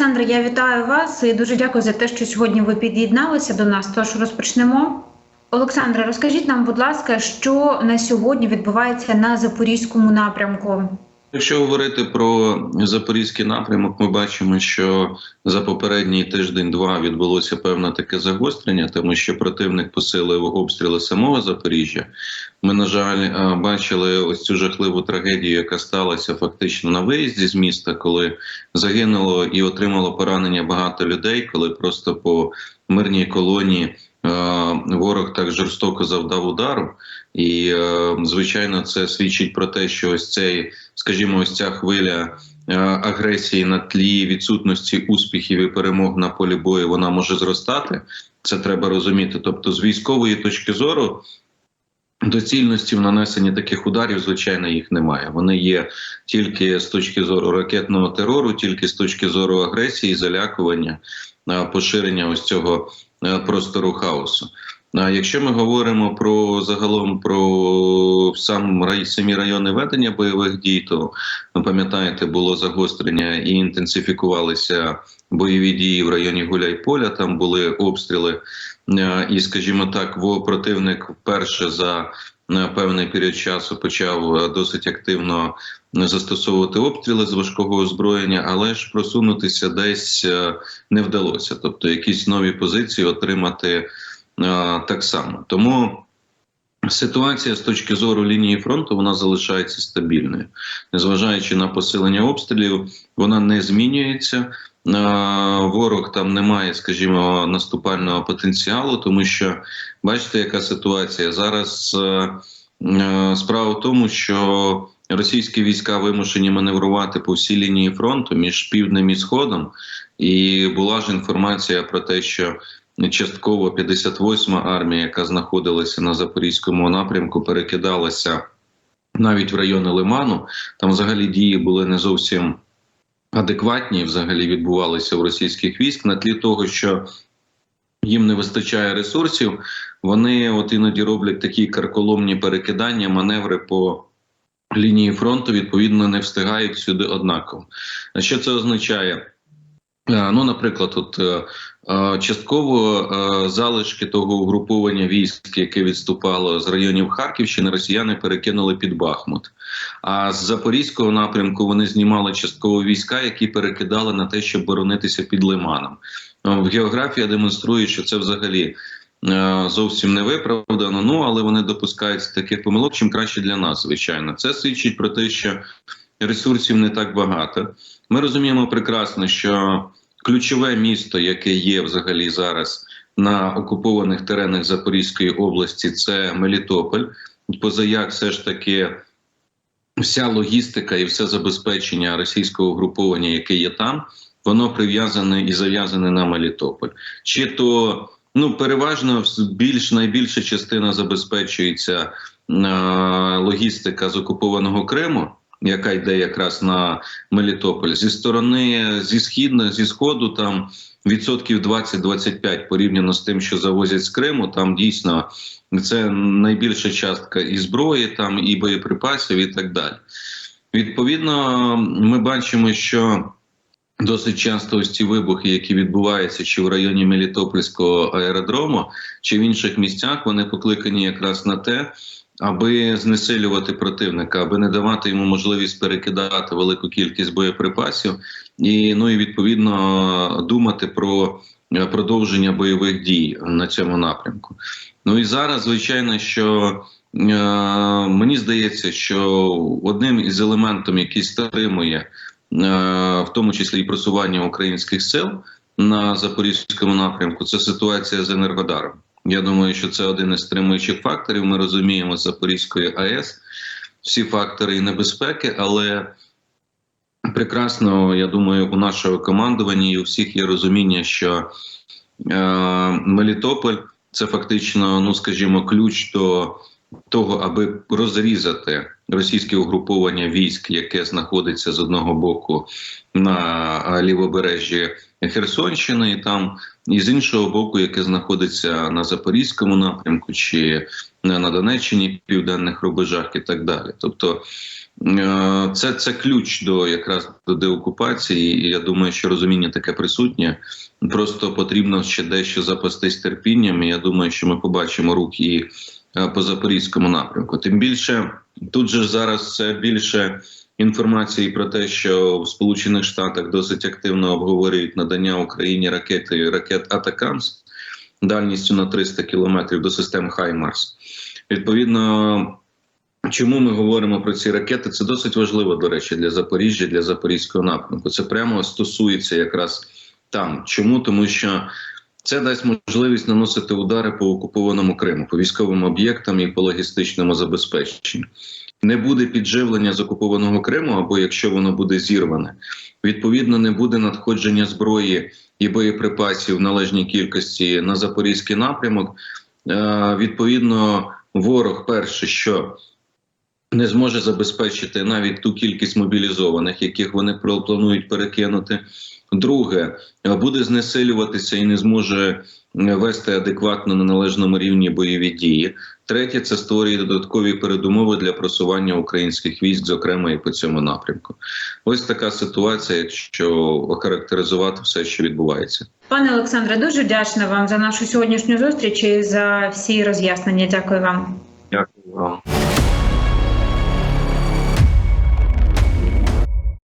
Олександре, я вітаю вас і дуже дякую за те, що сьогодні ви під'єдналися до нас. Тож розпочнемо. Олександре, розкажіть нам, будь ласка, що на сьогодні відбувається на запорізькому напрямку? Якщо говорити про запорізький напрямок, ми бачимо, що за попередній тиждень-два відбулося певне таке загострення, тому що противник посилив обстріли самого Запоріжжя. Ми, на жаль, е, бачили ось цю жахливу трагедію, яка сталася фактично на виїзді з міста, коли загинуло і отримало поранення багато людей, коли просто по мирній колонії. Е, Ворог так жорстоко завдав удару, і е, звичайно, це свідчить про те, що ось цей, скажімо, ось ця хвиля е, агресії на тлі відсутності успіхів і перемог на полі бою, вона може зростати. Це треба розуміти. Тобто, з військової точки зору. Доцільності в нанесенні таких ударів, звичайно, їх немає. Вони є тільки з точки зору ракетного терору, тільки з точки зору агресії, залякування, поширення ось цього простору хаосу. А якщо ми говоримо про загалом про сам рай, самі райони ведення бойових дій, то ви пам'ятаєте, було загострення і інтенсифікувалися бойові дії в районі Гуляйполя. Там були обстріли, і, скажімо так, противник вперше за певний період часу почав досить активно застосовувати обстріли з важкого озброєння, але ж просунутися десь не вдалося. Тобто, якісь нові позиції отримати так само. Тому. Ситуація з точки зору лінії фронту вона залишається стабільною, незважаючи на посилення обстрілів, вона не змінюється. Е, Ворог там не має, скажімо, наступального потенціалу, тому що бачите, яка ситуація зараз. е, е, Справа в тому, що російські війська вимушені маневрувати по всій лінії фронту між півднем і сходом, і була ж інформація про те, що частково 58-ма армія, яка знаходилася на запорізькому напрямку, перекидалася навіть в райони Лиману. Там взагалі дії були не зовсім адекватні, взагалі відбувалися в російських військ на тлі того, що їм не вистачає ресурсів. Вони от іноді роблять такі карколомні перекидання, маневри по лінії фронту, відповідно, не встигають сюди однаково. А Що це означає? Е, Ну, наприклад, от е, е, частково залишки того угруповання військ, яке відступало з районів Харківщини, росіяни перекинули під Бахмут. А з запорізького напрямку вони знімали частково війська, які перекидали на те, щоб боронитися під Лиманом. Географія демонструє, що це взагалі зовсім не виправдано. Ну але вони допускаються таких помилок, чим краще для нас, звичайно. Це свідчить про те, що ресурсів не так багато. Ми розуміємо прекрасно, що ключове місто, яке є взагалі зараз на окупованих теренах Запорізької області, це Мелітополь. Позаяк все ж таки вся логістика і все забезпечення російського угруповання, яке є там, воно прив'язане і зав'язане на Мелітополь. Чи то ну переважно більш найбільша частина забезпечується е, логістика з окупованого Криму яка йде якраз на Мелітополь, зі сторони зі східної, зі сходу, там відсотків 20-25 порівняно з тим, що завозять з Криму. Там дійсно це найбільша частка і зброї, там і боєприпасів, і так далі. Відповідно, ми бачимо, що Досить часто ось ці вибухи, які відбуваються чи в районі Мелітопольського аеродрому, чи в інших місцях, вони покликані якраз на те, аби знесилювати противника, аби не давати йому можливість перекидати велику кількість боєприпасів, і ну і відповідно думати про е, продовження бойових дій на цьому напрямку. Ну і зараз, звичайно, що е, мені здається, що одним із елементів, який стримує, е, в тому числі і просування українських сил на запорізькому напрямку, це ситуація з Енергодаром. Я думаю, що це один із стримуючих факторів. Ми розуміємо Запорізької АЕС всі фактори і небезпеки, але прекрасно, я думаю, у нашого командування і у всіх є розуміння, що е, Мелітополь це фактично, ну скажімо, ключ до того, аби розрізати російське угруповання військ, яке знаходиться з одного боку на лівобережжі Херсонщини, і там і з іншого боку, яке знаходиться на запорізькому напрямку чи на Донеччині, південних рубежах і так далі. Тобто е, це, це ключ до якраз до деокупації, і я думаю, що розуміння таке присутнє. Просто потрібно ще дещо запастись терпінням. І я думаю, що ми побачимо рух і по запорізькому напрямку. Тим більше тут же зараз більше інформації про те, що в Сполучених Штатах досить активно обговорюють надання Україні ракети ракет Атакамс дальністю на 300 кілометрів до систем Хаймарс. Відповідно. Чому ми говоримо про ці ракети? Це досить важливо, до речі, для Запоріжжя, для Запорізького напрямку. Це прямо стосується якраз там. Чому? Тому що це дасть можливість наносити удари по окупованому Криму, по військовим об'єктам і по логістичному забезпеченню. Не буде підживлення з окупованого Криму, або якщо воно буде зірване, відповідно не буде надходження зброї і боєприпасів в належній кількості на запорізький напрямок. Е, відповідно, ворог перше, що не зможе забезпечити навіть ту кількість мобілізованих, яких вони пл- планують перекинути. Друге, буде знесилюватися і не зможе е, вести адекватно на належному рівні бойові дії. Третє, це створює додаткові передумови для просування українських військ, зокрема і по цьому напрямку. Ось така ситуація, якщо охарактеризувати все, що відбувається. Пане Олександре, дуже вдячна вам за нашу сьогоднішню зустріч і за всі роз'яснення. Дякую вам. Дякую вам.